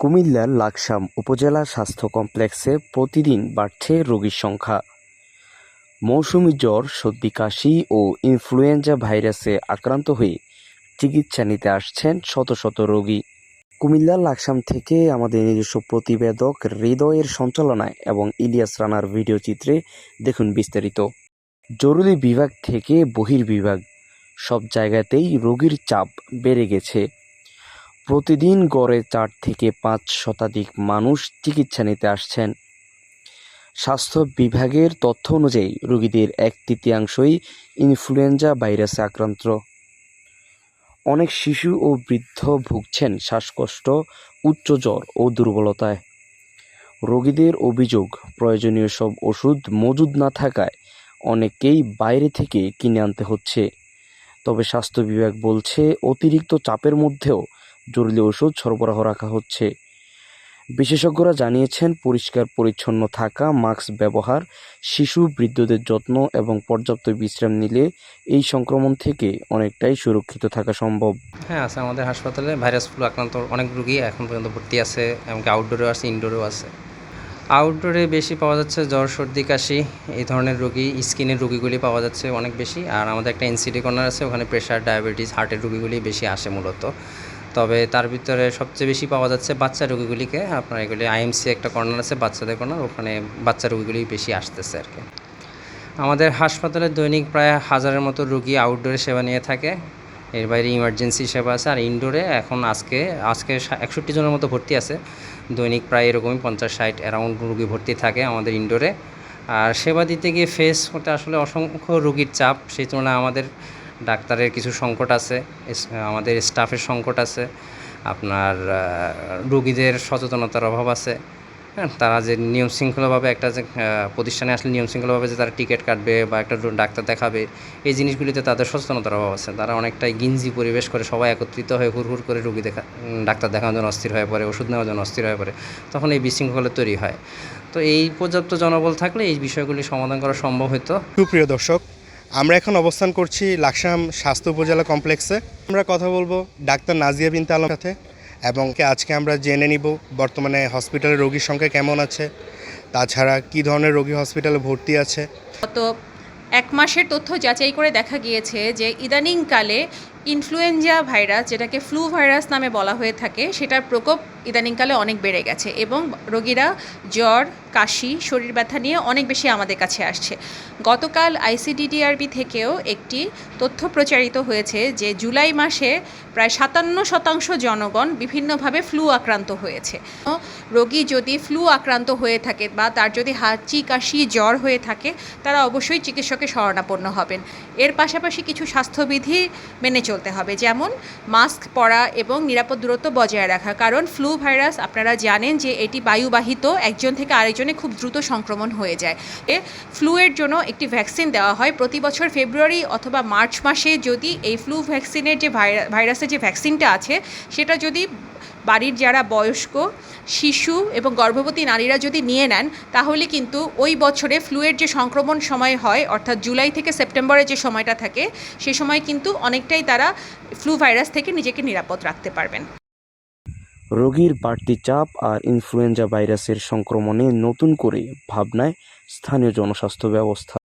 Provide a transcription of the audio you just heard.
কুমিল্লার লাকসাম উপজেলা স্বাস্থ্য কমপ্লেক্সে প্রতিদিন বাড়ছে রোগীর সংখ্যা। মৌসুমি জ্বর, সর্দি, কাশি ও ইনফ্লুয়েঞ্জা ভাইরাসে আক্রান্ত হয়ে চিকিৎসা নিতে আসছেন শত শত রোগী। কুমিল্লার লাকসাম থেকে আমাদের নিজস্ব প্রতিবেদক হৃদয়ের সঞ্চালনায় এবং ইলিয়াস রানার ভিডিও চিত্রে দেখুন বিস্তারিত। জরুরি বিভাগ থেকে বহির্বিভাগ। সব জায়গাতেই রোগীর চাপ বেড়ে গেছে। প্রতিদিন গড়ে চার থেকে পাঁচ শতাধিক মানুষ চিকিৎসা নিতে আসছেন। স্বাস্থ্য বিভাগের তথ্য অনুযায়ী রোগীদের এক তৃতীয়াংশই ইনফ্লুয়েঞ্জা ভাইরাসে আক্রান্ত। অনেক শিশু ও বৃদ্ধ ভুগছেন শ্বাসকষ্ট, উচ্চ জ্বর ও দুর্বলতায়। রোগীদের অভিযোগ, প্রয়োজনীয় সব ওষুধ মজুদ না থাকায় অনেককেই বাইরে থেকে কিনে আনতে হচ্ছে। তবে স্বাস্থ্য বিভাগ বলছে, অতিরিক্ত চাপের মধ্যেও জরুরি ওষুধ সরবরাহ রাখা হচ্ছে। বিশেষজ্ঞরা জানিয়েছেন, পরিষ্কার পরিচ্ছন্ন থাকা, মাস্ক ব্যবহার, শিশু, বৃদ্ধদের যত্ন এবং পর্যাপ্ত বিশ্রাম নিলে এই সংক্রমণ থেকে অনেকটাই সুরক্ষিত থাকা সম্ভব। হ্যাঁ আছে আমাদের হাসপাতালে ভাইরাস ফ্লু আক্রান্ত অনেক রুগী এখন পর্যন্ত ভর্তি আছে, এমনকি আউটডোরেও আছে ইনডোরেও আছে। আউটডোরে বেশি পাওয়া যাচ্ছে জ্বর, সর্দি, কাশি, এই ধরনের রোগী স্কিনের রোগীগুলি পাওয়া যাচ্ছে অনেক বেশি। আর আমাদের একটা এনসিডি কর্নার আছে, ওখানে প্রেশার ডায়াবেটিস হার্টের রোগীগুলি বেশি আসে মূলত। তবে তার ভিতরে সবচেয়ে বেশি পাওয়া যাচ্ছে বাচ্চা রোগীগুলিকে। আপনার এগুলি আইএমসি একটা কর্নার আছে, বাচ্চাদের কর্নার, ওখানে বাচ্চা রোগীগুলি বেশি আসতেছে আর কি। আমাদের হাসপাতালে দৈনিক প্রায় হাজারের মতো রুগী আউটডোরে সেবা নিয়ে থাকে। এর বাইরে ইমার্জেন্সি সেবা আছে, আর ইনডোরে এখন আজকে আজকে একষট্টি জনের মতো ভর্তি আছে। দৈনিক প্রায় এরকমই পঞ্চাশ ষাট অ্যারাউন্ড রুগী ভর্তি থাকে আমাদের ইনডোরে আর সেবা দিতে গিয়ে ফেস করতে আসলে অসংখ্য রুগীর চাপ, সেই তুলনায় আমাদের ডাক্তারের কিছু সংকট আছে আমাদের স্টাফের সংকট আছে, আপনার রুগীদের সচেতনতার অভাব আছে। হ্যাঁ তারা যে নিয়ম শৃঙ্খলাভাবে একটা যে প্রতিষ্ঠানে আসলে নিয়ম শৃঙ্খলাভাবে যে তারা টিকিট কাটবে বা একটা ডাক্তার দেখাবে, এই জিনিসগুলিতে তাদের সচেতনতার অভাব আছে। তারা অনেকটাই গিঞ্জি পরিবেশ করে সবাই একত্রিত হয়ে হুড় হুড় করে রুগী দেখা ডাক্তার দেখানোর জন্য অস্থির হয়ে পড়ে, ওষুধ নেওয়ার জন্য অস্থির হয়ে পড়ে, তখন এই বিশৃঙ্খলা তৈরি হয়। তো এই পর্যাপ্ত জনবল থাকলে এই বিষয়গুলি সমাধান করা সম্ভব হতো সুপ্রিয় দর্শক আমরা এখন অবস্থান করছি লাকসাম স্বাস্থ্য উপজেলা কমপ্লেক্সে। আমরা কথা বলব ডাক্তার নাজিয়া বিনতে আলম সাথে এবং আজকে আমরা জেনে নিব বর্তমানে হসপিটালে রোগীর সংখ্যা কেমন আছে, তাছাড়া কি ধরনের রোগী হসপিটালে ভর্তি আছে। গত এক মাসের তথ্য যাচাই করে দেখা গিয়েছে যে ইদানিংকালে ইনফ্লুয়েঞ্জা ভাইরাস, যেটাকে ফ্লু ভাইরাস নামে বলা হয়ে থাকে, সেটার প্রকোপ ইদানিংকালে অনেক বেড়ে গেছে এবং রোগীরা জ্বর, কাশি, শরীর ব্যথা নিয়ে অনেক বেশি আমাদের কাছে আসছে। গতকাল আইসিডিডিআরবি থেকেও একটি তথ্য প্রচারিত হয়েছে যে জুলাই মাসে প্রায় সাতান্ন শতাংশ জনগণ বিভিন্নভাবে ফ্লু আক্রান্ত হয়েছে। রোগী যদি ফ্লু আক্রান্ত হয়ে থাকে বা তার যদি হাঁচি, কাশি, জ্বর হয়ে থাকে, তারা অবশ্যই চিকিৎসকের শরণাপন্ন হবেন। এর পাশাপাশি কিছু স্বাস্থ্যবিধি মেনে চলতে হবে। যেমন মাস্ক পরা এবং নিরাপদ দূরত্ব বজায় রাখা। কারণ ফ্লু ভাইরাস আপনারা জানেন যে এটি বায়ুবাহিত, একজন থেকে আরেকজনে খুব দ্রুত সংক্রমণ হয়ে যায়। এ ফ্লুয়ের জন্য একটি ভ্যাকসিন দেওয়া হয়। প্রতি বছর ফেব্রুয়ারি অথবা মার্চ মাসে যদি এই ফ্লু ভ্যাকসিনের যে ভাইরা- ভাইরাসের যে ভ্যাকসিনটা আছে, সেটা যদি বাড়ির যারা বয়স্ক, শিশু এবং গর্ভবতী নারীরা যদি নিয়ে নেন, তাহলে কিন্তু ওই বছরে ফ্লুয়ের যে সংক্রমণ সময় হয়, অর্থাৎ জুলাই থেকে সেপ্টেম্বরের যে সময়টা থাকে, সে সময় কিন্তু অনেকটাই তারা ফ্লু ভাইরাস থেকে নিজেকে নিরাপদ রাখতে পারবেন। রোগীর বাড়তি চাপ আর ইনফ্লুয়েঞ্জা ভাইরাসের সংক্রমণে নতুন করে ভাবনায় স্থানীয় জনস্বাস্থ্য ব্যবস্থা।